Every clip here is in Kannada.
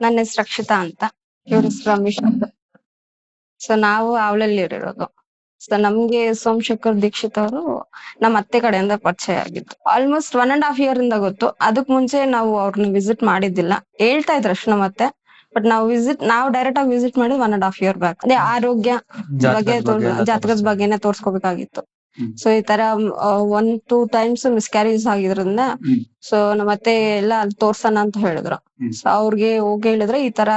ನನ್ನ ಹೆಸರು ರಕ್ಷಿತಾ ಅಂತ. ಇವ್ರ ಹೆಸರು ರಮೇಶ್ ಅಂತ. ಸೊ ನಾವು ಅವಳಲ್ಲಿ ಇರೋದು ಸೊ ನಮ್ಗೆ ಸೋಮಶೇಖರ್ ದೀಕ್ಷಿತ್ ಅವರು ನಮ್ಮ ಅತ್ತೆ ಕಡೆಯಿಂದ ಪರಿಚಯ ಆಗಿತ್ತು almost one and half year ಇಂದ ಗೊತ್ತು. ಅದಕ್ ಮುಂಚೆ ನಾವು ಅವ್ರನ್ನ ವಿಸಿಟ್ ಮಾಡಿದ್ದಿಲ್ಲ. ಹೇಳ್ತಾ ಇದ್ರು ಅಷ್ಟು ನಮ್ಮ ಅತ್ತೆ. ಬಟ್ ನಾವು ವಿಸಿಟ್ ನಾವು ಡೈರೆಕ್ಟ್ ಆಗಿ ವಿಸಿಟ್ ಮಾಡಿದ್ one and half year back ಅದೇ ಆರೋಗ್ಯ ಬಗ್ಗೆ ಜಾತಕದ ಬಗ್ಗೆನೆ ತೋರ್ಸ್ಕೊಬೇಕಾಗಿತ್ತು. ಸೊ ಈ ತರ ಒನ್ ಟೂ ಟೈಮ್ಸ್ ಮಿಸ್ಕ್ಯಾರೇಜ್ ಆಗಿದ್ರಿಂದ. ಸೊ ನಮ್ಮ ಅತ್ತೆ ಎಲ್ಲ ಅಲ್ಲಿ ತೋರ್ಸಣ ಅಂತ ಹೇಳಿದ್ರು. ಸೊ ಅವ್ರಿಗೆ ಹೋಗಿ ಹೇಳಿದ್ರೆ ಈ ತರ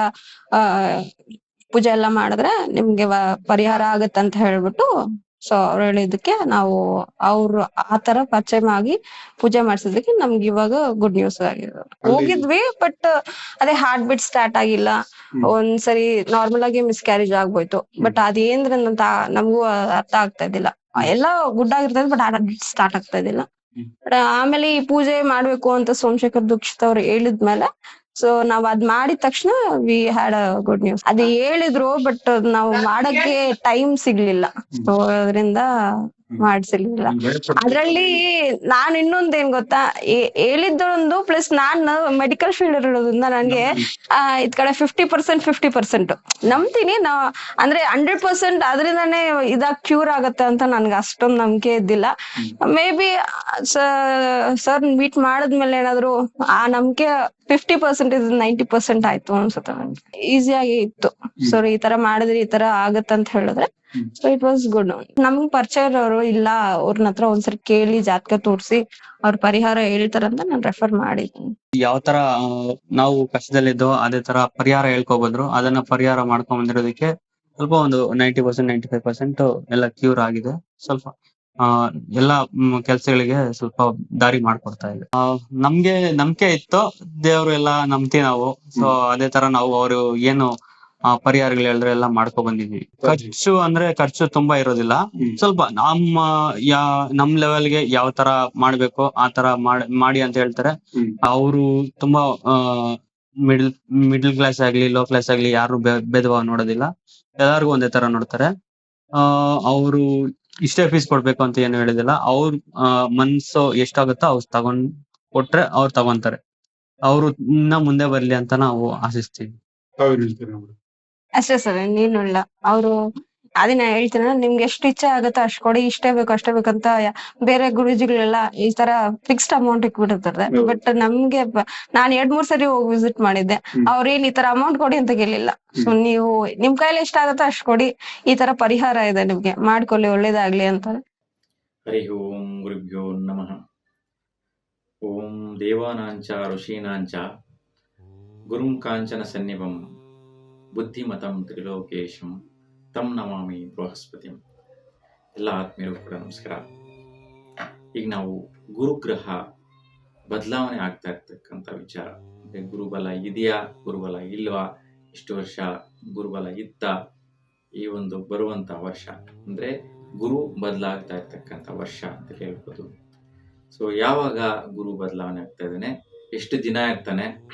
ಪೂಜೆ ಎಲ್ಲ ಮಾಡಿದ್ರೆ ನಿಮ್ಗೆ ಪರಿಹಾರ ಆಗತ್ತಂತ ಅಂತ ಹೇಳ್ಬಿಟ್ಟು ಸೊ ಅವ್ರು ಹೇಳಿದಕ್ಕೆ ನಾವು ಅವ್ರು ಆ ತರ ಪರಿಚಯ ಆಗಿ ಪೂಜೆ ಮಾಡ್ಸಿದಕ್ಕೆ ನಮ್ಗೆ ಇವಾಗ ಗುಡ್ ನ್ಯೂಸ್ ಆಗಿದೆ ಹೋಗಿದ್ವಿ ಬಟ್ ಅದೇ ಹಾರ್ಟ್ ಬಿಟ್ ಸ್ಟಾರ್ಟ್ ಆಗಿಲ್ಲ. ಒಂದ್ಸರಿ ನಾರ್ಮಲ್ ಆಗಿ ಮಿಸ್ಕ್ಯಾರೇಜ್ ಆಗ್ಬೋಯ್ತು. ಬಟ್ ಅದೇಂದ್ರ ನಮಗೂ ಅರ್ಥ ಆಗ್ತಾ ಇದ್ದಿಲ್ಲ. ಎಲ್ಲ ಗುಡ್ ಆಗಿರ್ತದೆ ಬಟ್ ಸ್ಟಾರ್ಟ್ ಆಗ್ತಾ ಇದಿಲ್ಲ ಬಟ್ ಆಮೇಲೆ ಈ ಪೂಜೆ ಮಾಡ್ಬೇಕು ಅಂತ ಸೋಮಶೇಖರ್ ದೀಕ್ಷಿತ್ ಅವ್ರು ಹೇಳಿದ್ಮೇಲೆ ಸೊ ನಾವ್ ಅದ್ ಮಾಡಿದ ತಕ್ಷಣ we had a good news ಅದ್ ಹೇಳಿದ್ರು ಬಟ್ ನಾವು ಮಾಡಕ್ಕೆ ಟೈಮ್ ಸಿಗ್ಲಿಲ್ಲ. ಸೊ ಅದರಿಂದ ಮಾಡ್ಸಿರ್ಲಿಲ್ಲ. ಅದ್ರಲ್ಲಿ ನಾನ್ ಇನ್ನೊಂದ್ ಏನ್ ಗೊತ್ತಾ? ಹೇಳಿದ್ದೊಂದು ಪ್ಲಸ್ ನಾನ್ ಮೆಡಿಕಲ್ ಫೀಲ್ಡ್ ಇರೋದ್ರಿಂದ ನನ್ಗೆ ಇದ್ ಕಡೆ ಫಿಫ್ಟಿ ಪರ್ಸೆಂಟ್ ಫಿಫ್ಟಿ ಪರ್ಸೆಂಟ್ ನಂಬ್ತೀನಿ ನಾ ಅಂದ್ರೆ ಹಂಡ್ರೆಡ್ ಪರ್ಸೆಂಟ್ ಅದ್ರಿಂದಾನೇ ಇದಾಗ ಕ್ಯೂರ್ ಆಗತ್ತೆ ಅಂತ ನನ್ಗೆ ಅಷ್ಟೊಂದ್ ನಂಬಿಕೆ ಇದ್ದಿಲ್ಲ. ಮೇ ಬಿ ಸರ್ ಮೀಟ್ ಮಾಡಿದ್ಮೇಲೆ ಏನಾದ್ರು ಆ ನಂಬಿಕೆ ಫಿಫ್ಟಿ ಪರ್ಸೆಂಟ್ ಇದ್ ನೈಂಟಿ ಪರ್ಸೆಂಟ್ ಆಯ್ತು ಅನ್ಸುತ್ತೆ ನನ್ಗೆ ಈಸಿಯಾಗಿ ಇತ್ತು. ಸರ್ ಈ ತರ ಮಾಡಿದ್ರೆ ಈ ತರ ಆಗತ್ತಂತ ಹೇಳಿದ್ರೆ. ಸೊ ಇಟ್ ವಾಸ್ ಗುಡ್ ನಮ್ಗ್ ಪರಿಚಯ ಇರೋರು ಇಲ್ಲ ಅವ್ರನ್ನ ಹತ್ರ ಒಂದ್ಸರಿ ಕೇಳಿ ಜಾತಕ ತೋರ್ಸಿ ಅವ್ರ ಪರಿಹಾರ ಹೇಳ್ತಾರಂತ ನಾನ್ ರೆಫರ್ ಮಾಡಿದ್ದೀನಿ. ಯಾವ ತರ ನಾವು ಕಷ್ಟದಲ್ಲಿದ್ದೋ ಅದೇ ತರ ಪರಿಹಾರ ಹೇಳ್ಕೊಬಂದ್ರು ಅದನ್ನ ಪರಿಹಾರ ಮಾಡ್ಕೊಂಡ್ ಬಂದಿರೋದಕ್ಕೆ ಸ್ವಲ್ಪ ಒಂದು ninety percent ninety five percent ಎಲ್ಲ ಕ್ಯೂರ್ ಆಗಿದೆ. ಸ್ವಲ್ಪ ಎಲ್ಲಾ ಕೆಲ್ಸಗಳಿಗೆ ಸ್ವಲ್ಪ ದಾರಿ ಮಾಡ್ಕೊಡ್ತಾ ಇದೆ. ನಮ್ಗೆ ನಂಬಿಕೆ ಇತ್ತು ದೇವ್ರು ಎಲ್ಲ ನಂಬ್ತಿ ನಾವು. ಸೊ ಅದೇ ತರ ನಾವು ಅವರು ಏನು ಪರಿಹಾರಗಳು ಹೇಳಿದ್ರೆ ಎಲ್ಲ ಮಾಡ್ಕೊ ಬಂದಿದ್ವಿ. ಖರ್ಚು ಅಂದ್ರೆ ಖರ್ಚು ತುಂಬಾ ಇರೋದಿಲ್ಲ. ಸ್ವಲ್ಪ ನಮ್ಮ ಯಾ ನಮ್ ಲೆವೆಲ್ಗೆ ಯಾವ ತರ ಮಾಡ್ಬೇಕು ಆ ತರ ಮಾಡ್- ಅಂತ ಹೇಳ್ತಾರೆ. ಅವರು ತುಂಬಾ ಮಿಡಲ್ ಮಿಡಲ್ ಕ್ಲಾಸ್ ಆಗ್ಲಿ ಲೋ ಕ್ಲಾಸ್ ಆಗ್ಲಿ ಯಾರು ಭೇದ ಭಾವ ನೋಡೋದಿಲ್ಲ. ಎಲ್ಲಾರ್ಗು ಒಂದೇ ತರ ನೋಡ್ತಾರೆ. ಆ ಅವರು ಇಷ್ಟೇ ಫೀಸ್ ಕೊಡ್ಬೇಕು ಅಂತ ಏನು ಹೇಳಿದಿಲ್ಲ. ಅವ್ರ ಮನ್ಸು ಎಷ್ಟಾಗುತ್ತೋ ಅವ್ರು ತಗೊಂಡ್ ಕೊಟ್ರೆ ಅವ್ರು ತಗೊಂತಾರೆ. ಅವರು ಇನ್ನ ಮುಂದೆ ಬರ್ಲಿ ಅಂತ ನಾವು ಆಶಿಸ್ತೀವಿ. ಅಷ್ಟೇ ಸರ್ ನೀನು ಇಲ್ಲ. ಅವರು ನಾ ಹೇಳ್ತೀನಿ ನಿಮ್ಗೆ ಎಷ್ಟು ಇಚ್ಛೆ ಆಗುತ್ತೋ ಅಷ್ಟು ಕೊಡಿ ಇಷ್ಟೇ ಬೇಕು ಅಷ್ಟೇ ಬೇಕಂತ ಯ- ಬೇರೆ ಗುರುಜಿಗಳೆಲ್ಲ ಈ ತರ ಫಿಕ್ಸ್ಡ್ ಅಮೌಂಟ್ ಇಟ್ಬಿಟ್ಟಿರ್ತಾರೆ. ಹೌದು. ಬಟ್ ನಮ್ಗೆ ಬ- ನಾನ್ ಎರಡ್ ಮೂರ್ ಸರಿ ಹೋಗಿ ವಿಸಿಟ್ ಮಾಡಿದ್ದೆ. ಹ್ಮ್. ಅವ್ರೇನ್ ಈ ತರ ಅಮೌಂಟ್ ಕೊಡಿ ಅಂತ ಕೇಳಿಲ್ಲ. ಸೊ ನೀವು ನಿಮ್ ಕೈಲಿ ಎಷ್ಟಾಗತ್ತೋ ಅಷ್ಟು ಕೊಡಿ. ಈ ತರ ಪರಿಹಾರ ಇದೆ ನಿಮ್ಗೆ. ಮಾಡ್ಕೊಳ್ಳಿ ಒಳ್ಳೇದಾಗ್ಲಿ ಅಂತ. ಹರಿ ಓಂ ಗುರುಭ್ಯೋ ನಮಃ. ಓಂ ದೇವಾನಾಂಚ ಋಷೀನಾಂಚ ಗುರುಂ ಕಾಂಚನ ಸನ್ನಿಭಂ. ಬುದ್ಧಿಮತಂ ತ್ರಿಲೋಕೇಶಂ ತಂ ನಮಾಮಿ ಬೃಹಸ್ಪತಿಂ. ಎಲ್ಲ ಆತ್ಮೀಯರು ಕೂಡ ನಮಸ್ಕಾರ. ಈಗ ನಾವು ಗುರುಗ್ರಹ ಬದಲಾವಣೆ ಆಗ್ತಾ ಇರ್ತಕ್ಕಂಥ ವಿಚಾರ. ಅಂದ್ರೆ ಗುರುಬಲ ಇದೆಯಾ, ಗುರುಬಲ ಇಲ್ವಾ ಇಷ್ಟು ವರ್ಷ ಗುರುಬಲ ಇತ್ತ, ಈ ಒಂದು ಬರುವಂತ ವರ್ಷ. ಅಂದ್ರೆ ಗುರು ಬದಲಾಗ್ತಾ ಇರ್ತಕ್ಕಂಥ ವರ್ಷ ಅಂತ ಹೇಳ್ಬೋದು. ಸೊ ಯಾವಾಗ ಗುರು ಬದಲಾವಣೆ ಆಗ್ತಾ ಇದ್ದಾನೆ? ಎಷ್ಟು ದಿನ ಇರ್ತಾನೆ?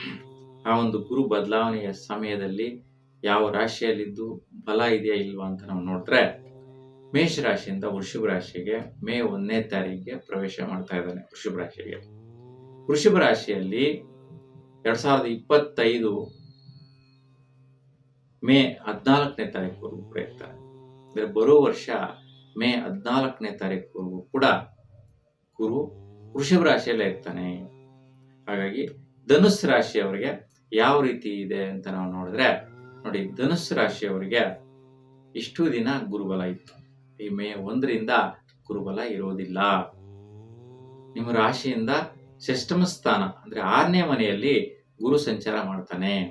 ಆ ಒಂದು ಗುರು ಬದಲಾವಣೆಯ ಸಮಯದಲ್ಲಿ ಯಾವ ರಾಶಿಯಲ್ಲಿದ್ದು ಬಲ ಇದೆಯಾ ಇಲ್ವಾ ಅಂತ ನಾವು ನೋಡಿದ್ರೆ ಮೇಷ ರಾಶಿಯಿಂದ ವೃಷಭ ರಾಶಿಗೆ ಮೇ ಒಂದನೇ ತಾರೀಕಿಗೆ ಪ್ರವೇಶ ಮಾಡ್ತಾ ಇದ್ದಾನೆ ವೃಷಭ ರಾಶಿಗೆ. ವೃಷಭ ರಾಶಿಯಲ್ಲಿ ಎರಡ್ ಸಾವಿರದ ಇಪ್ಪತ್ತೈದು ಮೇ ಹದಿನಾಲ್ಕನೇ ತಾರೀಕುವರೆಗೂ ಕೂಡ ಇರ್ತಾನೆ ಅಂದ್ರೆ ಬರೋ ವರ್ಷ ಮೇ ಹದಿನಾಲ್ಕನೇ ತಾರೀಕುವರೆಗೂ ಕೂಡ ಗುರು ವೃಷಭ ರಾಶಿಯಲ್ಲೇ ಇರ್ತಾನೆ. ಹಾಗಾಗಿ ಧನುಸ್ ರಾಶಿಯವರಿಗೆ ಯಾವ ರೀತಿ ಇದೆ ಅಂತ ನಾವು ನೋಡಿದ್ರೆ ನೋಡಿ ಧನುಸ್ ರಾಶಿಯವರಿಗೆ ಇಷ್ಟು ದಿನ ಗುರುಬಲ ಇತ್ತು. ಈ ಮೇ ಒಂದರಿಂದ ಗುರುಬಲ ಇರೋದಿಲ್ಲ. ನಿಮ್ಮ ರಾಶಿಯಿಂದ ಷಷ್ಠಮ ಸ್ಥಾನ, ಅಂದ್ರೆ ಆರನೇ ಮನೆಯಲ್ಲಿ ಗುರು ಸಂಚಾರ ಮಾಡ್ತಾನೆ.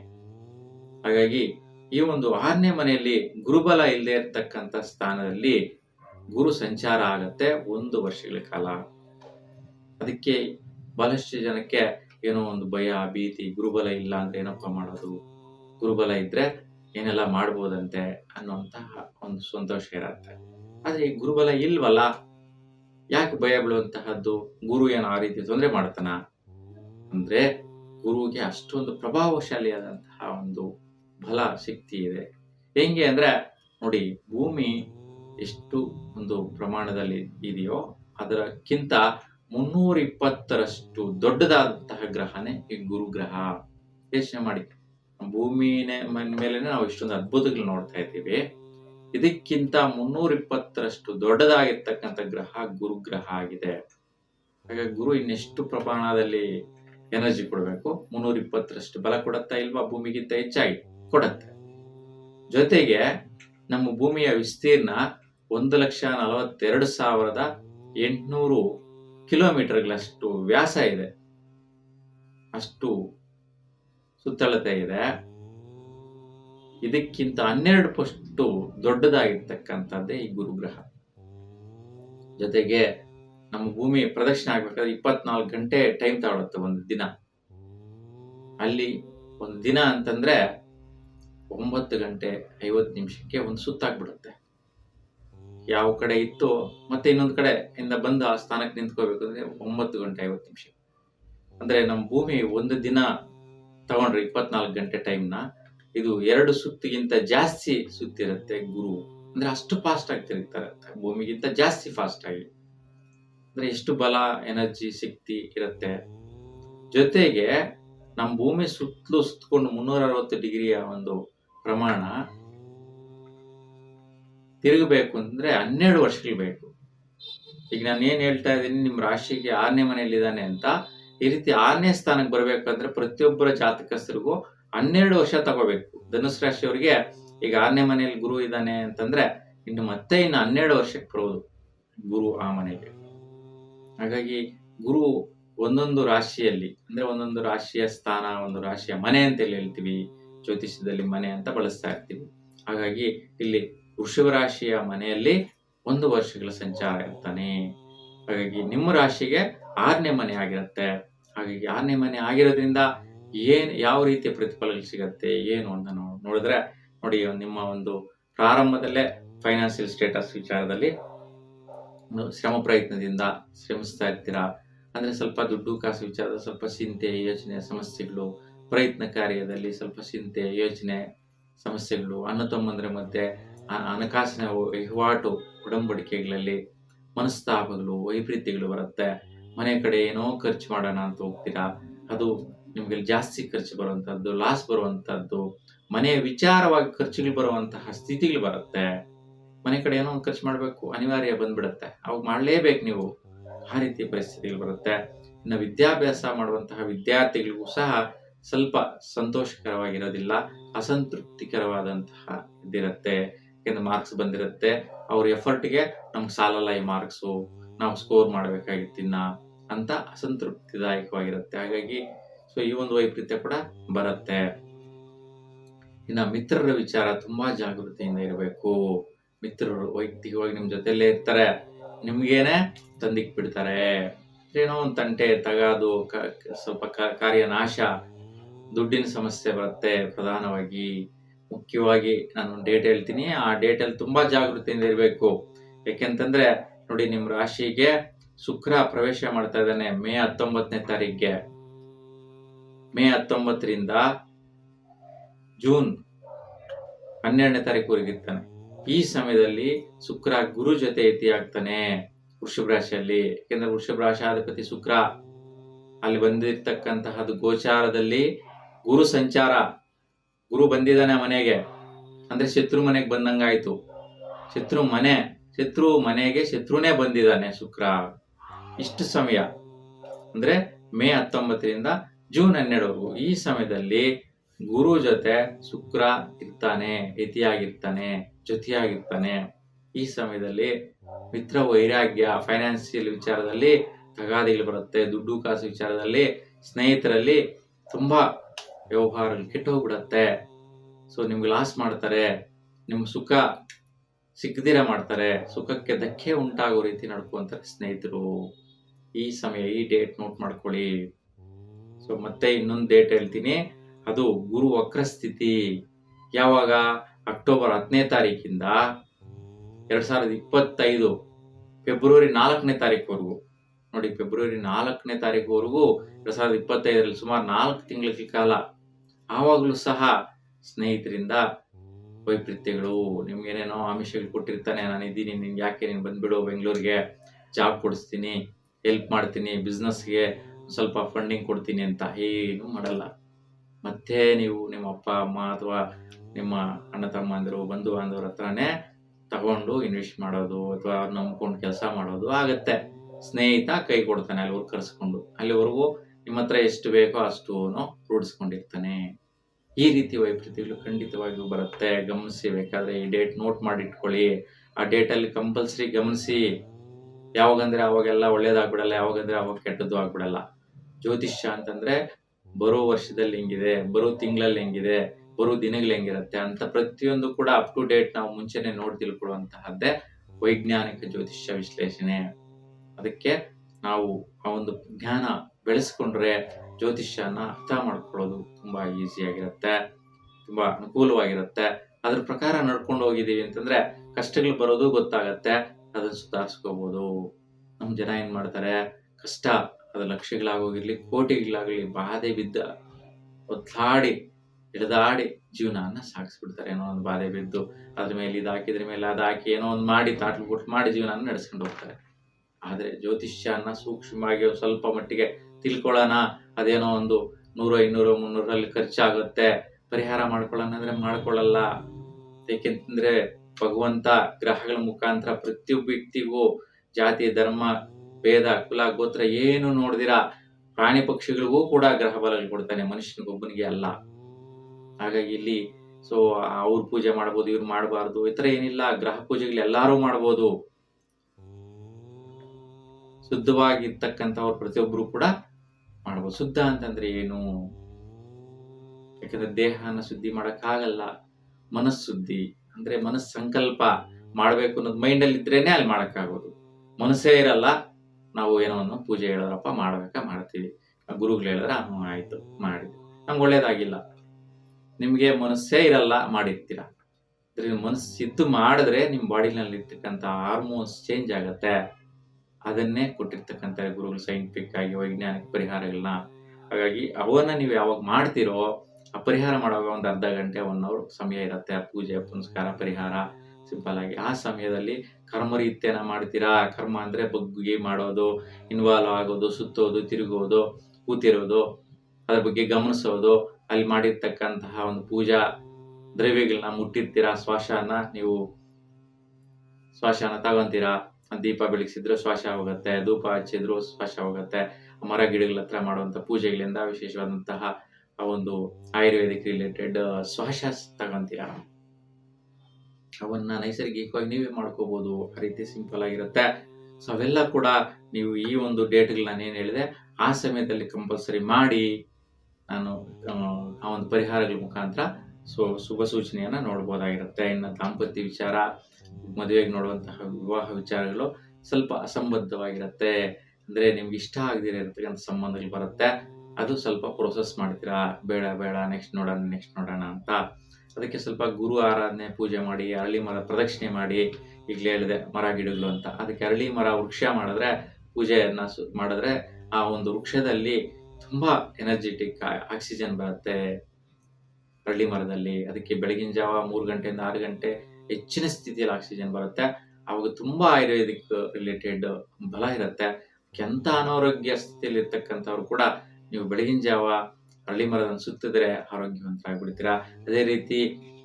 ಹಾಗಾಗಿ ಈ ಒಂದು ಆರನೇ ಮನೆಯಲ್ಲಿ ಗುರುಬಲ ಇಲ್ಲದೆ ಇರತಕ್ಕಂತ ಸ್ಥಾನದಲ್ಲಿ ಗುರು ಸಂಚಾರ ಆಗತ್ತೆ ಒಂದು ವರ್ಷಗಳ ಕಾಲ. ಅದಕ್ಕೆ ಬಹಳಷ್ಟು ಜನಕ್ಕೆ ಏನೋ ಒಂದು ಭಯ, ಭೀತಿ, ಗುರುಬಲ ಇಲ್ಲ ಅಂದ್ರೆ ಏನಪ್ಪ ಮಾಡೋದು? ಗುರುಬಲ ಇದ್ರೆ ಏನೆಲ್ಲ ಮಾಡ್ಬೋದಂತೆ ಅನ್ನುವಂತಹ ಒಂದು ಸಂತೋಷ ಇರತ್ತೆ. ಆದ್ರೆ ಈ ಗುರುಬಲ ಇಲ್ವಲ್ಲ? ಯಾಕೆ ಭಯ ಬೀಳುವಂತಹದ್ದು? ಗುರು ಏನು ಆ ರೀತಿ ತೊಂದರೆ ಮಾಡ್ತಾನ? ಅಂದ್ರೆ ಗುರುವಿಗೆ ಅಷ್ಟೊಂದು ಪ್ರಭಾವಶಾಲಿಯಾದಂತಹ ಒಂದು ಬಲ, ಶಕ್ತಿ ಇದೆ. ಹೆಂಗೆ ಅಂದ್ರೆ, ನೋಡಿ, ಭೂಮಿ ಎಷ್ಟು ಒಂದು ಪ್ರಮಾಣದಲ್ಲಿ ಇದೆಯೋ ಅದರಕ್ಕಿಂತ ಮುನ್ನೂರ ಇಪ್ಪತ್ತರಷ್ಟು ದೊಡ್ಡದಾದಂತಹ ಗ್ರಹನೇ ಈ ಗುರು ಗ್ರಹ ಯೋಚನೆ ಮಾಡಿ. ಭೂಮಿನೇ ಮೇಲೆ ನಾವು ಇಷ್ಟೊಂದು ಅದ್ಭುತಗಳು ನೋಡ್ತಾ ಇದ್ದೀವಿ. ಇದಕ್ಕಿಂತ ಮುನ್ನೂರ ಇಪ್ಪತ್ತರಷ್ಟು ದೊಡ್ಡದಾಗಿರ್ತಕ್ಕಂಥ ಗ್ರಹ ಗುರು ಗ್ರಹ ಆಗಿದೆ. ಹಾಗಾಗಿ ಗುರು ಇನ್ನೆಷ್ಟು ಪ್ರಮಾಣದಲ್ಲಿ ಎನರ್ಜಿ ಕೊಡಬೇಕು? ಮುನ್ನೂರ ಇಪ್ಪತ್ತರಷ್ಟು ಬಲ ಕೊಡತ್ತಾ ಇಲ್ವಾ? ಭೂಮಿಗಿಂತ ಹೆಚ್ಚಾಗಿ ಕೊಡತ್ತೆ. ಜೊತೆಗೆ ನಮ್ಮ ಭೂಮಿಯ ವಿಸ್ತೀರ್ಣ ಒಂದು ಲಕ್ಷ ನಲವತ್ತೆರಡು ಸಾವಿರದ ಎಂಟುನೂರು ಕಿಲೋಮೀಟರ್ಗಳಷ್ಟು ವ್ಯಾಸ ಇದೆ. ಅಷ್ಟು ಸುತ್ತಳತೆ ಇದೆ ಇದಕ್ಕಿಂತ ಹನ್ನೆರಡು ಪಷ್ಟು ದೊಡ್ಡದಾಗಿರ್ತಕ್ಕಂಥದ್ದೇ ಈ ಗುರುಗ್ರಹ. ಜೊತೆಗೆ ನಮ್ಮ ಭೂಮಿ ಪ್ರದಕ್ಷಿಣೆ ಆಗ್ಬೇಕಾದ್ರೆ ಇಪ್ಪತ್ನಾಲ್ಕು ಗಂಟೆ ಟೈಮ್ ತಗೊಳುತ್ತೆ ಒಂದು ದಿನ. ಅಲ್ಲಿ ಒಂದು ದಿನ ಅಂತಂದ್ರೆ ಒಂಬತ್ತು ಗಂಟೆ ಐವತ್ತು ನಿಮಿಷಕ್ಕೆ ಒಂದು ಸುತ್ತಾಗ್ಬಿಡುತ್ತೆ. ಯಾವ ಕಡೆ ಇತ್ತು ಮತ್ತೆ ಇನ್ನೊಂದು ಕಡೆ ಇಂದ ಬಂದು ಆ ಸ್ಥಾನಕ್ಕೆ ನಿಂತ್ಕೋಬೇಕು ಅಂದ್ರೆ ಒಂಬತ್ತು ಗಂಟೆ ಐವತ್ತು ನಿಮಿಷ ಅಂದ್ರೆ ನಮ್ಮ ಭೂಮಿ ಒಂದು ದಿನ ತಗೊಂಡ್ರೆ ಇಪ್ಪತ್ನಾಲ್ಕು ಗಂಟೆ ಟೈಮ್ನ ಇದು ಎರಡು ಸುತ್ತಿಗಿಂತ ಜಾಸ್ತಿ ಸುತ್ತಿರುತ್ತೆ ಗುರು. ಅಂದ್ರೆ ಅಷ್ಟು ಫಾಸ್ಟ್ ಆಗಿ ತಿರುಗ್ತಾರೆ ಭೂಮಿಗಿಂತ ಜಾಸ್ತಿ ಫಾಸ್ಟ್ ಆಗಿ. ಅಂದ್ರೆ ಎಷ್ಟು ಬಲ ಎನರ್ಜಿ ಶಕ್ತಿ ಇರುತ್ತೆ. ಜೊತೆಗೆ ನಮ್ಮ ಭೂಮಿ ಸುತ್ತಲೂ ಸುತ್ತಕೊಂಡು ಮುನ್ನೂರ ಅರವತ್ತು ಡಿಗ್ರಿಯ ಒಂದು ಪ್ರಮಾಣ ತಿರುಗಬೇಕು ಅಂದ್ರೆ ಹನ್ನೆರಡು ವರ್ಷಗಳು ಬೇಕು. ಈಗ ನಾನು ಏನ್ ಹೇಳ್ತಾ ಇದ್ದೀನಿ ನಿಮ್ಮ ರಾಶಿಗೆ ಆರನೇ ಮನೆಯಲ್ಲಿದ್ದಾನೆ ಅಂತ. ಈ ರೀತಿ ಆರನೇ ಸ್ಥಾನಕ್ಕೆ ಬರಬೇಕಂದ್ರೆ ಪ್ರತಿಯೊಬ್ಬರ ಜಾತಕಸ್ಥರಿಗೂ ಹನ್ನೆರಡು ವರ್ಷ ತಗೋಬೇಕು. ಧನುಸ್ ರಾಶಿಯವರಿಗೆ ಈಗ ಆರನೇ ಮನೆಯಲ್ಲಿ ಗುರು ಇದ್ದಾನೆ ಅಂತಂದ್ರೆ ಇನ್ನು ಮತ್ತೆ ಇನ್ನು ಹನ್ನೆರಡು ವರ್ಷಕ್ಕೆ ಬರೋದು ಗುರು ಆ ಮನೆಗೆ. ಹಾಗಾಗಿ ಗುರು ಒಂದೊಂದು ರಾಶಿಯಲ್ಲಿ, ಅಂದ್ರೆ ಒಂದೊಂದು ರಾಶಿಯ ಸ್ಥಾನ, ಒಂದು ರಾಶಿಯ ಮನೆ ಅಂತ ಹೇಳಿ ಹೇಳ್ತೀವಿ, ಜ್ಯೋತಿಷ್ಯದಲ್ಲಿ ಮನೆ ಅಂತ ಬಳಸ್ತಾ ಇರ್ತೀವಿ. ಹಾಗಾಗಿ ಇಲ್ಲಿ ವೃಷಭ ರಾಶಿಯ ಮನೆಯಲ್ಲಿ ಒಂದು ವರ್ಷಗಳ ಸಂಚಾರ ಇರ್ತಾನೆ. ಹಾಗಾಗಿ ನಿಮ್ಮ ರಾಶಿಗೆ ಆರನೇ ಮನೆ ಆಗಿರುತ್ತೆ. ಹಾಗಾಗಿ ಆರನೇ ಮನೆ ಆಗಿರೋದ್ರಿಂದ ಏನ್, ಯಾವ ರೀತಿಯ ಪ್ರತಿಫಲಗಳು ಸಿಗತ್ತೆ, ಏನು ಅಂತ ನಾವು ನೋಡಿದ್ರೆ ನೋಡಿ ನಿಮ್ಮ ಒಂದು ಪ್ರಾರಂಭದಲ್ಲೇ ಫೈನಾನ್ಸಿಯಲ್ ಸ್ಟೇಟಸ್ ವಿಚಾರದಲ್ಲಿ ಶ್ರಮ ಪ್ರಯತ್ನದಿಂದ ಶ್ರಮಿಸ್ತಾ ಇರ್ತೀರಾ? ಅಂದ್ರೆ ಸ್ವಲ್ಪ ದುಡ್ಡು, ಕಾಸು ವಿಚಾರದ ಸ್ವಲ್ಪ ಚಿಂತೆ, ಯೋಚನೆ, ಸಮಸ್ಯೆಗಳು, ಪ್ರಯತ್ನ ಕಾರ್ಯದಲ್ಲಿ ಸ್ವಲ್ಪ ಚಿಂತೆ, ಯೋಚನೆ, ಸಮಸ್ಯೆಗಳು ಅಣ್ಣ ತಮ್ಮಂದ್ರೆ ಆ- ಹಣಕಾಸಿನ ವಹಿವಾಟು, ಒಡಂಬಡಿಕೆಗಳಲ್ಲಿ ಮನಸ್ತಾಪಗಳು, ವೈಪರೀತ್ಯಗಳು ಬರುತ್ತೆ. ಮನೆ ಕಡೆ ಏನೋ ಖರ್ಚು ಮಾಡೋಣ ಅಂತ ಹೋಗ್ತೀರಾ? ಅದು ನಿಮ್ಗೆ ಜಾಸ್ತಿ ಖರ್ಚು ಬರುವಂತಹದ್ದು ಲಾಸ್ ಬರುವಂತಹದ್ದು ಮನೆಯ ವಿಚಾರವಾಗಿ ಖರ್ಚುಗಳು ಬರುವಂತಹ ಸ್ಥಿತಿಗಳು ಬರುತ್ತೆ. ಮನೆ ಕಡೆ ಏನೋ ಒಂದು ಖರ್ಚು ಮಾಡಬೇಕು, ಅನಿವಾರ್ಯ ಬಂದ್ಬಿಡುತ್ತೆ. ಅವಾಗ ಮಾಡಲೇಬೇಕು ನೀವು. ಆ ರೀತಿಯ ಪರಿಸ್ಥಿತಿಗಳು ಬರುತ್ತೆ. ಇನ್ನು ವಿದ್ಯಾಭ್ಯಾಸ ಮಾಡುವಂತಹ ವಿದ್ಯಾರ್ಥಿಗಳಿಗೂ ಸಹ ಸ್ವಲ್ಪ ಸಂತೋಷಕರವಾಗಿರೋದಿಲ್ಲ, ಅಸಂತೃಪ್ತಿಕರವಾದಂತಹ ಇದಿರುತ್ತೆ. ಯಾಕಂದ್ರೆ ಮಾರ್ಕ್ಸ್ ಬಂದಿರುತ್ತೆ. ಅವ್ರ ಎಫರ್ಟ್ಗೆ ನಮ್ಗೆ ಸಾಲಲ್ಲ ಈ ಮಾರ್ಕ್ಸು ನಾವು ಸ್ಕೋರ್ ಮಾಡಬೇಕಾಗಿತ್ತಿನ್ನ ಅಂತ ಅಸಂತೃಪ್ತಿದಾಯಕವಾಗಿರುತ್ತೆ. ಹಾಗಾಗಿ ಸೊ ಈ ಒಂದು ವೈಪರೀತ್ಯ ಕೂಡ ಬರುತ್ತೆ. ಇನ್ನ ಮಿತ್ರರ ವಿಚಾರ ತುಂಬಾ ಜಾಗೃತಿಯಿಂದ ಇರಬೇಕು. ಮಿತ್ರರು ವೈಯಕ್ತಿಕವಾಗಿ ನಿಮ್ ಜೊತೆಲೇ ಇರ್ತಾರೆ. ನಿಮ್ಗೇನೆ ತಂದಿಕ್ ಬಿಡ್ತಾರೆ. ಏನೋ ಒಂದು ತಂಟೆ ತಗಾದು ಸ್ವಲ್ಪ ಕ- ಕಾರ್ಯ ನಾಶ ದುಡ್ಡಿನ ಸಮಸ್ಯೆ ಬರುತ್ತೆ ಪ್ರಧಾನವಾಗಿ. ಮುಖ್ಯವಾಗಿ ನಾನು ಡೇಟ್ ಹೇಳ್ತೀನಿ. ಆ ಡೇಟ್ ಅಲ್ಲಿ ತುಂಬಾ ಜಾಗೃತಿಯಿಂದ ಇರಬೇಕು. ಯಾಕೆಂತಂದ್ರೆ ನೋಡಿ, ನಿಮ್ ರಾಶಿಗೆ ಶುಕ್ರ ಪ್ರವೇಶ ಮಾಡ್ತಾ ಇದ್ದಾನೆ ಮೇ ಹತ್ತೊಂಬತ್ತನೇ ತಾರೀಕಿಗೆ ಮೇ ಹತ್ತೊಂಬತ್ತರಿಂದ ಜೂನ್ ಹನ್ನೆರಡನೇ ತಾರೀಕುವರೆಗೆ ಇರ್ತಾನೆ. ಈ ಸಮಯದಲ್ಲಿ ಶುಕ್ರ ಗುರು ಜೊತೆ ಇತಿ ಆಗ್ತಾನೆ ವೃಷಭ ರಾಶಿಯಲ್ಲಿ. ಯಾಕೆಂದ್ರೆ ವೃಷಭ ರಾಶಾಧಿಪತಿ ಶುಕ್ರ ಅಲ್ಲಿ ಬಂದಿರ್ತಕ್ಕಂತಹದ್ದು ಗೋಚಾರದಲ್ಲಿ ಗುರು ಸಂಚಾರ. ಗುರು ಬಂದಿದ್ದಾನೆ ಮನೆಗೆ. ಅಂದ್ರೆ ಶತ್ರು ಮನೆಗೆ ಬಂದಂಗಾಯ್ತು. ಶತ್ರು ಮನೆ, ಶತ್ರು ಮನೆಗೆ ಶತ್ರುನೇ ಬಂದಿದ್ದಾನೆ ಶುಕ್ರ. ಇಷ್ಟು ಸಮಯ. ಅಂದ್ರೆ ಮೇ ಹತ್ತೊಂಬತ್ತರಿಂದ ಜೂನ್ ಹನ್ನೆರಡವರೆಗೂ ಈ ಸಮಯದಲ್ಲಿ ಗುರು ಜೊತೆ ಶುಕ್ರ ಇರ್ತಾನೆ ಯತಿಯಾಗಿರ್ತಾನೆ ಜೊತೆಯಾಗಿರ್ತಾನೆ. ಈ ಸಮಯದಲ್ಲಿ ಮಿತ್ರ ವೈರಾಗ್ಯ ಫೈನಾನ್ಸಿಯಲ್ ವಿಚಾರದಲ್ಲಿ ತಗಾದಿಗಳು ಬರುತ್ತೆ, ದುಡ್ಡು, ಕಾಸು ವಿಚಾರದಲ್ಲಿ ಸ್ನೇಹಿತರಲ್ಲಿ ತುಂಬಾ ವ್ಯವಹಾರಗಳು ಕೆಟ್ಟೋಗ್ಬಿಡತ್ತೆ. ಸೊ ನಿಮ್ಗೆ ಲಾಸ್ ಮಾಡ್ತಾರೆ, ನಿಮ್ಮ ಸುಖ ಸಿಕ್ಕದಿರ ಮಾಡ್ತಾರೆ, ಸುಖಕ್ಕೆ ಧಕ್ಕೆ ಉಂಟಾಗೋ ರೀತಿ ನಡ್ಕೊಂತಾರೆ ಸ್ನೇಹಿತರು. ಈ ಸಮಯ, ಈ ಡೇಟ್ ನೋಟ್ ಮಾಡ್ಕೊಳ್ಳಿ. ಸೊ ಮತ್ತೆ ಇನ್ನೊಂದು ಡೇಟ್ ಹೇಳ್ತೀನಿ. ಅದು ಗುರು ವಕ್ರ ಸ್ಥಿತಿ. ಯಾವಾಗ? ಅಕ್ಟೋಬರ್ ಹತ್ತನೇ ತಾರೀಕಿಂದ ಎರಡ್ ಸಾವಿರದ ಇಪ್ಪತ್ತೈದು ಫೆಬ್ರವರಿ ನಾಲ್ಕನೇ ತಾರೀಕುವರೆಗೂ. ನೋಡಿ ಫೆಬ್ರವರಿ ನಾಲ್ಕನೇ ತಾರೀಕುವರೆಗೂ ಎರಡ್ ಸಾವಿರದ ಇಪ್ಪತ್ತೈದರಲ್ಲಿ ಸುಮಾರು ನಾಲ್ಕು ತಿಂಗಳ ಕಾಲ ಆವಾಗಲೂ ಸಹ ಸ್ನೇಹಿತರಿಂದ ವೈಪರೀತ್ಯಗಳು ನಿಮ್ಗೇನೇನೋ ಆಮಿಷಗಳು ಕೊಟ್ಟಿರ್ತಾನೆ, ನಾನು ಇದ್ದೀನಿ ನಿನ್ಗೆ ಯಾಕೆ ನೀನು ಬಂದುಬಿಡು ಬೆಂಗಳೂರಿಗೆ? ಜಾಬ್ ಕೊಡಿಸ್ತೀನಿ ಹೆಲ್ಪ್ ಮಾಡ್ತೀನಿ ಬಿಸ್ನೆಸ್ಗೆ ಸ್ವಲ್ಪ ಫಂಡಿಂಗ್ ಕೊಡ್ತೀನಿ ಅಂತ. ಏನು ಮಾಡಲ್ಲ. ಮತ್ತೆ ನೀವು ನಿಮ್ಮ ಅಪ್ಪ, ಅಮ್ಮ ಅಥವಾ ನಿಮ್ಮ ಅಣ್ಣ ತಮ್ಮಂದಿರು ಬಂಧು ಬಾಂಧವ್ರ ಹತ್ರನೇ ತಗೊಂಡು ಇನ್ವೆಸ್ಟ್ ಮಾಡೋದು ಅಥವಾ ನಂಬ್ಕೊಂಡು ಕೆಲಸ ಮಾಡೋದು ಆಗತ್ತೆ. ಸ್ನೇಹಿತ ಕೈ ಕೊಡ್ತಾನೆ ಅಲ್ಲಿವರೆಗೂ ಕರೆಸ್ಕೊಂಡು. ಅಲ್ಲಿವರೆಗೂ ನಿಮ್ಮ ಹತ್ರ ಎಷ್ಟು ಬೇಕೋ ಅಷ್ಟು ರೂಢಿಸ್ಕೊಂಡಿರ್ತಾನೆ. ಈ ರೀತಿ ವೈಪರೀತ್ಯಗಳು ಖಂಡಿತವಾಗಿಯೂ ಬರುತ್ತೆ. ಗಮನಿಸಿ, ಬೇಕಾದ್ರೆ ಈ ಡೇಟ್ ನೋಟ್ ಮಾಡಿ ಇಟ್ಕೊಳ್ಳಿ ಆ ಡೇಟಲ್ಲಿ ಕಂಪಲ್ಸರಿ ಗಮನಿಸಿ. ಯಾವಾಗಂದ್ರೆ ಅವಾಗೆಲ್ಲ ಒಳ್ಳೇದಾಗ್ಬಿಡಲ್ಲ, ಯಾವಾಗಂದ್ರೆ ಅವಾಗ ಕೆಟ್ಟದ್ದು ಆಗ್ಬಿಡಲ್ಲ. ಜ್ಯೋತಿಷ್ಯ ಅಂತಂದ್ರೆ ಬರೋ ವರ್ಷದಲ್ಲಿ ಹೆಂಗಿದೆ, ಬರೋ ತಿಂಗಳಲ್ಲಿ ಹೆಂಗಿದೆ, ಬರೋ ದಿನಗಳು ಹೆಂಗಿರುತ್ತೆ ಅಂತ ಪ್ರತಿಯೊಂದು ಕೂಡ ಅಪ್ ಟು ಡೇಟ್ ನಾವು ಮುಂಚೆನೆ ನೋಡಿ ತಿಳ್ಕೊಳ್ಳುವಂತಹದ್ದೇ ವೈಜ್ಞಾನಿಕ ಜ್ಯೋತಿಷ್ಯ ವಿಶ್ಲೇಷಣೆ. ಅದಕ್ಕೆ ನಾವು ಆ ಒಂದು ಜ್ಞಾನ ಬೆಳೆಸ್ಕೊಂಡ್ರೆ ಜ್ಯೋತಿಷ್ಯನ ಅರ್ಥ ಮಾಡ್ಕೊಳ್ಳೋದು ತುಂಬಾ ಈಸಿ ಆಗಿರುತ್ತೆ, ತುಂಬಾ ಅನುಕೂಲವಾಗಿರುತ್ತೆ. ಅದ್ರ ಪ್ರಕಾರ ನಡ್ಕೊಂಡು ಹೋಗಿದ್ದೀವಿ ಅಂತಂದ್ರೆ ಕಷ್ಟಗಳು ಬರೋದು ಗೊತ್ತಾಗತ್ತೆ, ಅದನ್ನ ಸುಧಾರಿಸ್ಕೋಬಹುದು ನಮ್ ಜನ ಏನ್ ಮಾಡ್ತಾರೆ, ಕಷ್ಟ ಅದು ಲಕ್ಷಗಳಾಗೋಗಿರ್ಲಿ, ಕೋಟಿಗಳಾಗಲಿ, ಬಾಧೆ ಬಿದ್ದ ಒತ್ತಾಡಿ ಹಿಡಿದಾಡಿ ಜೀವನನ ಸಾಗಿಸ್ಬಿಡ್ತಾರೆ ಏನೋ ಒಂದು ಬಾಧೆ ಬಿದ್ದು, ಅದ್ರ ಮೇಲೆ ಇದು ಹಾಕಿದ್ರ ಮೇಲೆ ಅದಾಕಿ ಏನೋ ಒಂದು ಮಾಡಿ, ತಾಟ್ಲು ಮಾಡಿ ಜೀವನ ನಡೆಸ್ಕೊಂಡು ಹೋಗ್ತಾರೆ. ಆದ್ರೆ ಜ್ಯೋತಿಷ್ಯನ ಸೂಕ್ಷ್ಮವಾಗಿ ಸ್ವಲ್ಪ ಮಟ್ಟಿಗೆ ತಿಳ್ಕೊಳ್ಳೋಣ. ಅದೇನೋ ಒಂದು ನೂರು, ಐನೂರು ಮುನ್ನೂರಲ್ಲಿ ಖರ್ಚಾಗುತ್ತೆ. ಪರಿಹಾರ ಮಾಡ್ಕೊಳ್ಳೋಣ ಅಂದ್ರೆ ಮಾಡ್ಕೊಳ್ಳಲ್ಲ. ಏಕೆಂತಂದ್ರೆ ಭಗವಂತ ಗ್ರಹಗಳ ಮುಖಾಂತರ ಪ್ರತಿಯೊಬ್ಬ ವ್ಯಕ್ತಿಗೂ ಜಾತಿ, ಧರ್ಮ, ಭೇದ, ಕುಲ, ಗೋತ್ರ ಏನು ನೋಡ್ದಿರಾ, ಪ್ರಾಣಿ ಪಕ್ಷಿಗಳಿಗೂ ಕೂಡ ಗ್ರಹ ಬಲಗಳು ಕೊಡ್ತಾನೆ, ಮನುಷ್ಯನಿಗೊಬ್ಬನಿಗೆ ಅಲ್ಲ. ಹಾಗಾಗಿ ಇಲ್ಲಿ ಸೊ ಅವ್ರ ಪೂಜೆ ಮಾಡ್ಬೋದು, ಇವ್ರು ಮಾಡಬಾರ್ದು, ಈ ಥರ ಏನಿಲ್ಲ. ಗ್ರಹ ಪೂಜೆಗಳು ಎಲ್ಲರೂ ಮಾಡ್ಬೋದು. ಶುದ್ಧವಾಗಿರ್ತಕ್ಕಂಥವ್ರು ಪ್ರತಿಯೊಬ್ರು ಕೂಡ ಮಾಡ್ಬೋದು. ಶುದ್ಧ ಅಂತಂದ್ರೆ ಏನು? ಯಾಕಂದ್ರೆ ದೇಹನ ಶುದ್ಧಿ ಮಾಡೋಕ್ಕಾಗಲ್ಲ. ಮನಸ್ಸುದ್ದಿ ಅಂದ್ರೆ ಮನಸ್ಸು ಸಂಕಲ್ಪ ಮಾಡ್ಬೇಕು ಅನ್ನೋದು ಮೈಂಡ್ ಅಲ್ಲಿ ಇದ್ರೇನೆ ಅಲ್ಲಿ ಮಾಡೋಕ್ಕಾಗೋದು. ಮನಸ್ಸೇ ಇರಲ್ಲ, ನಾವು ಏನೋ ಒಂದು ಪೂಜೆ ಹೇಳಿದ್ರಪ್ಪ ಮಾಡ್ಬೇಕಾ ಮಾಡ್ತೀವಿ. ಗುರುಗಳು ಹೇಳಿದ್ರೆ ಹ್ಞೂ ಆಯ್ತು ಮಾಡಿ ನಮ್ಗೆ ಒಳ್ಳೇದಾಗಿಲ್ಲ. ನಿಮ್ಗೆ ಮನಸ್ಸೇ ಇರಲ್ಲ, ಮಾಡಿರ್ತೀರ. ಮನಸ್ಸಿದ್ದು ಮಾಡಿದ್ರೆ ನಿಮ್ಮ ಬಾಡಿನಲ್ಲಿ ಇರ್ತಕ್ಕಂಥ ಹಾರ್ಮೋನ್ಸ್ ಚೇಂಜ್ ಆಗತ್ತೆ. ಅದನ್ನೇ ಕೊಟ್ಟಿರ್ತಕ್ಕಂಥ ಗುರುಗಳು ಸೈಂಟಿಫಿಕ್ ಆಗಿ ವೈಜ್ಞಾನಿಕ ಪರಿಹಾರಗಳನ್ನ ಹಾಗಾಗಿ ಅವನ್ನ ನೀವು ಯಾವಾಗ ಮಾಡ್ತೀರೋ, ಆ ಪರಿಹಾರ ಮಾಡುವಾಗ ಒಂದು ಅರ್ಧ ಗಂಟೆ ಒನ್ ಅವರ್ ಸಮಯ ಇರುತ್ತೆ. ಆ ಪೂಜೆ, ಪುನಸ್ಕಾರ, ಪರಿಹಾರ ಸಿಂಪಲ್ ಆಗಿ. ಆ ಸಮಯದಲ್ಲಿ ಕರ್ಮರೀತ್ಯನ ಮಾಡ್ತೀರಾ? ಕರ್ಮ ಅಂದ್ರೆ ಬಗ್ಗಿ ಮಾಡೋದು ಇನ್ವಾಲ್ವ್ ಆಗೋದು, ಸುತ್ತೋದು, ತಿರುಗೋದು, ಕೂತಿರೋದು, ಅದ್ರ ಬಗ್ಗೆ ಗಮನಿಸೋದು, ಅಲ್ಲಿ ಮಾಡಿರ್ತಕ್ಕಂತಹ ಒಂದು ಪೂಜಾ ದ್ರವ್ಯಗಳನ್ನ ಮುಟ್ಟಿರ್ತೀರಾ? ಶ್ವಾಸನ ನೀವು, ಶ್ವಾಸನ ತಗೊಂತೀರಾ? ದೀಪ ಬೆಳಗಿಸಿದ್ರೆ ಶ್ವಾಸ ಹೋಗುತ್ತೆ, ಧೂಪ ಹಚ್ಚಿದ್ರು ಶ್ವಾಸ ಹೋಗುತ್ತೆ, ಮರ ಗಿಡಗಳ ಹತ್ರ ಮಾಡುವಂತ ಪೂಜೆಗಳಿಂದ ವಿಶೇಷವಾದಂತಹ ಆ ಒಂದು ಆಯುರ್ವೇದಿಕ್ ರಿಲೇಟೆಡ್ ಶ್ವಾಸ ತಗೊಂತೀರಾ? ಅವನ್ನ ನೈಸರ್ಗಿಕವಾಗಿ ನೀವೇ ಮಾಡ್ಕೋಬಹುದು ಆ ರೀತಿ ಸಿಂಪಲ್ ಆಗಿರುತ್ತೆ. ಸೊ ಅವೆಲ್ಲ ಕೂಡ ನೀವು ಈ ಒಂದು ಡೇಟ್ಗಳನ್ನ ಏನ್ ಹೇಳಿದೆ, ಆ ಸಮಯದಲ್ಲಿ ಕಂಪಲ್ಸರಿ ಮಾಡಿ ನಾನು ಆ ಒಂದು ಪರಿಹಾರಗಳ ಮುಖಾಂತರ ಸೊ, ಶುಭ ಸೂಚನೆಯನ್ನ ನೋಡ್ಬೋದಾಗಿರುತ್ತೆ. ಇನ್ನು ದಾಂಪತ್ಯ ವಿಚಾರ, ಮದುವೆಗೆ ನೋಡುವಂತಹ ವಿವಾಹ ವಿಚಾರಗಳು ಸ್ವಲ್ಪ ಅಸಂಬದ್ಧವಾಗಿರುತ್ತೆ. ಅಂದ್ರೆ ನಿಮ್ಗೆ ಇಷ್ಟ ಆಗದಿರ ಇರತಕ್ಕಂಥ ಸಂಬಂಧಗಳು ಬರುತ್ತೆ. ಅದು ಸ್ವಲ್ಪ ಪ್ರೋಸೆಸ್ ಮಾಡ್ತೀರಾ? ಬೇಡ ಬೇಡ ನೆಕ್ಸ್ಟ್ ನೋಡೋಣ ನೆಕ್ಸ್ಟ್ ನೋಡೋಣ ಅಂತ. ಅದಕ್ಕೆ ಸ್ವಲ್ಪ ಗುರು ಆರಾಧನೆ, ಪೂಜೆ ಮಾಡಿ, ಅರಳಿ ಮರ ಪ್ರದಕ್ಷಿಣೆ ಮಾಡಿ, ಈಗಲೇ ಹೇಳಿದೆ, ಮರ ಗಿಡಗಳು ಅಂತ. ಅದಕ್ಕೆ ಅರಳಿ ಮರ ವೃಕ್ಷ ಮಾಡಿದ್ರೆ, ಪೂಜೆಯನ್ನು ಮಾಡಿದ್ರೆ ಆ ಒಂದು ವೃಕ್ಷದಲ್ಲಿ ತುಂಬಾ ಎನರ್ಜೆಟಿಕ್ ಆಕ್ಸಿಜನ್ ಬರುತ್ತೆ. ಅರಳಿ ಮರದಲ್ಲಿ ಅದಕ್ಕೆ ಬೆಳಗಿನ ಜಾವ ಮೂರು ಗಂಟೆಯಿಂದ ಆರು ಗಂಟೆ ಹೆಚ್ಚಿನ ಸ್ಥಿತಿಯಲ್ಲಿ ಆಕ್ಸಿಜನ್ ಬರುತ್ತೆ. ಅವಾಗ ತುಂಬಾ ಆಯುರ್ವೇದಿಕ್ ರಿಲೇಟೆಡ್ ಬಲ ಇರುತ್ತೆ. ಕೆಂತ ಅನಾರೋಗ್ಯ ಸ್ಥಿತಿಯಲ್ಲಿ ಇರ್ತಕ್ಕಂಥವ್ರು ಕೂಡ ನೀವು ಬೆಳಗಿನ ಜಾವ ಅರಳಿ ಮರದನ್ನು ಸುತ್ತಿದ್ರೆ ಆರೋಗ್ಯವಂತರಾಗ್ಬಿಡ್ತೀರಾ? ಅದೇ ರೀತಿ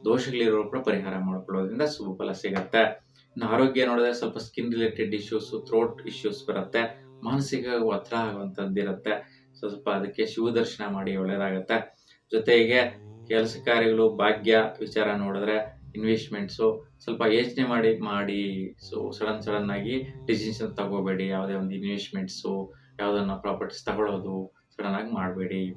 ದೋಷಗಳಿರೋರು ಕೂಡ ಪರಿಹಾರ ಮಾಡ್ಕೊಳ್ಳೋದ್ರಿಂದ ಶುಭ ಫಲ ಸಿಗತ್ತೆ. ಇನ್ನು ಆರೋಗ್ಯ ನೋಡಿದ್ರೆ ಸ್ವಲ್ಪ skin related issues throat issues ಬರುತ್ತೆ. ಮಾನಸಿಕ ಒತ್ತಡ ಆಗುವಂಥದ್ದು ಇರುತ್ತೆ ಸ್ವಲ್ಪ ಅದಕ್ಕೆ ಶಿವ ದರ್ಶನ ಮಾಡಿ ಒಳ್ಳೇದಾಗತ್ತೆ. ಜೊತೆಗೆ ಕೆಲಸ ಕಾರ್ಯಗಳು, ಭಾಗ್ಯ ವಿಚಾರ ನೋಡಿದ್ರೆ ಇನ್ವೆಸ್ಟ್ಮೆಂಟ್ಸು ಸ್ವಲ್ಪ ಯೋಚನೆ ಮಾಡಿ ಮಾಡಿ ಸೊ ಸಡನ್ ಸಡನ್ ಆಗಿ ಡಿಸಿಷನ್ ತಗೋಬೇಡಿ. ಯಾವುದೇ ಒಂದು ಇನ್ವೆಸ್ಟ್ಮೆಂಟ್ಸು ಯಾವುದನ್ನ ಪ್ರಾಪರ್ಟೀಸ್ ತಗೊಳ್ಳೋದು ಸಡನ್ ಆಗಿ ಮಾಡಬೇಡಿ.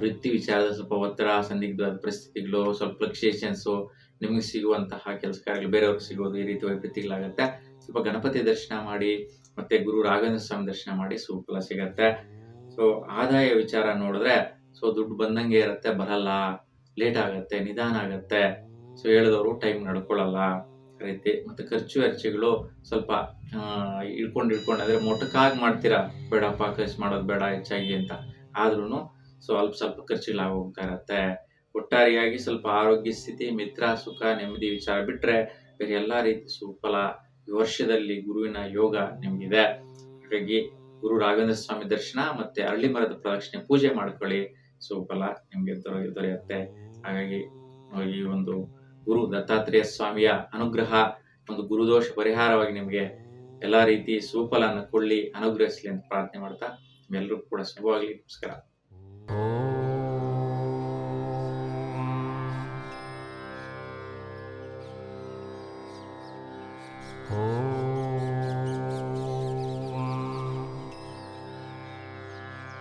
ವೃತ್ತಿ ವಿಚಾರದ ಸ್ವಲ್ಪ ಒತ್ತಡ ಸಂದಿಗ್ಧ ಪರಿಸ್ಥಿತಿಗಳು, ಸ್ವಲ್ಪ ಫ್ಲಕ್ಚುಯೇಷನ್ಸು ನಿಮಗೆ ಸಿಗುವಂತಹ ಕೆಲಸ ಕಾರ್ಯಗಳು ಬೇರೆಯವ್ರಿಗೆ ಸಿಗೋದು ಈ ರೀತಿ ವೈಪರೀತ್ಯಗಳಾಗತ್ತೆ. ಸ್ವಲ್ಪ ಗಣಪತಿ ದರ್ಶನ ಮಾಡಿ, ಮತ್ತೆ ಗುರು ರಾಘವೇಂದ್ರ ಸ್ವಾಮಿ ದರ್ಶನ ಮಾಡಿ ಸುಫಲ ಸಿಗತ್ತೆ. ಸೊ ಆದಾಯ ವಿಚಾರ ನೋಡಿದ್ರೆ ಸೊ ದುಡ್ಡು ಬಂದಂಗೆ ಇರುತ್ತೆ, ಬರಲ್ಲ ಲೇಟ್ ಆಗತ್ತೆ, ನಿಧಾನ ಆಗತ್ತೆ. ಸೊ ಹೇಳಿದವರು ಟೈಮ್ ನಡ್ಕೊಳ್ಳಲ್ಲ ರೀತಿ. ಮತ್ತೆ ಖರ್ಚು ವೆಚ್ಚಗಳು ಸ್ವಲ್ಪ ಇಟ್ಕೊಂಡು ಇಳ್ಕೊಂಡು ಅಂದ್ರೆ ಮೊಟಕಾಗಿ ಮಾಡ್ತೀರಾ? ಬೇಡಪ್ಪ, ಖರ್ಚು ಮಾಡೋದು ಬೇಡ, ಹೆಚ್ಚಾಗಿ ಅಂತ. ಆದ್ರೂ ಸೊ, ಅಲ್ಪ ಸ್ವಲ್ಪ ಖರ್ಚುಗಳಾಗಿ ಹೋಗ್ತಾ ಇರತ್ತೆ. ಒಟ್ಟಾರೆಯಾಗಿ ಸ್ವಲ್ಪ ಆರೋಗ್ಯ ಸ್ಥಿತಿ, ಮಿತ್ರ, ಸುಖ, ನೆಮ್ಮದಿ ವಿಚಾರ ಬಿಟ್ರೆ ಬೇರೆ ಎಲ್ಲಾ ರೀತಿ ಸುಫಲ ಈ ವರ್ಷದಲ್ಲಿ ಗುರುವಿನ ಯೋಗ ನಿಮ್ಗಿದೆ. ಹಾಗಾಗಿ ಗುರು ರಾಘವೇಂದ್ರ ಸ್ವಾಮಿ ದರ್ಶನ ಮತ್ತೆ ಅರಳಿ ಮರದ ಪ್ರದಕ್ಷಿಣೆ ಪೂಜೆ ಮಾಡ್ಕೊಳ್ಳಿ. ಸುಫಲ ನಿಮ್ಗೆ ದೊರೆ ದೊರೆಯುತ್ತೆ. ಹಾಗಾಗಿ ಈ ಒಂದು ಗುರು ದತ್ತಾತ್ರೇಯ ಸ್ವಾಮಿಯ ಅನುಗ್ರಹ, ಒಂದು ಗುರುದೋಷ ಪರಿಹಾರವಾಗಿ ನಿಮಗೆ ಎಲ್ಲಾ ರೀತಿ ಸುಫಲನ ಕೊಳ್ಳಿ ಅನುಗ್ರಹಿಸಲಿ ಅಂತ ಪ್ರಾರ್ಥನೆ ಮಾಡ್ತಾ ನಿಮ್ಮೆಲ್ಲರೂ ಕೂಡ ಶುಭವಾಗಲಿ. ನಮಸ್ಕಾರ.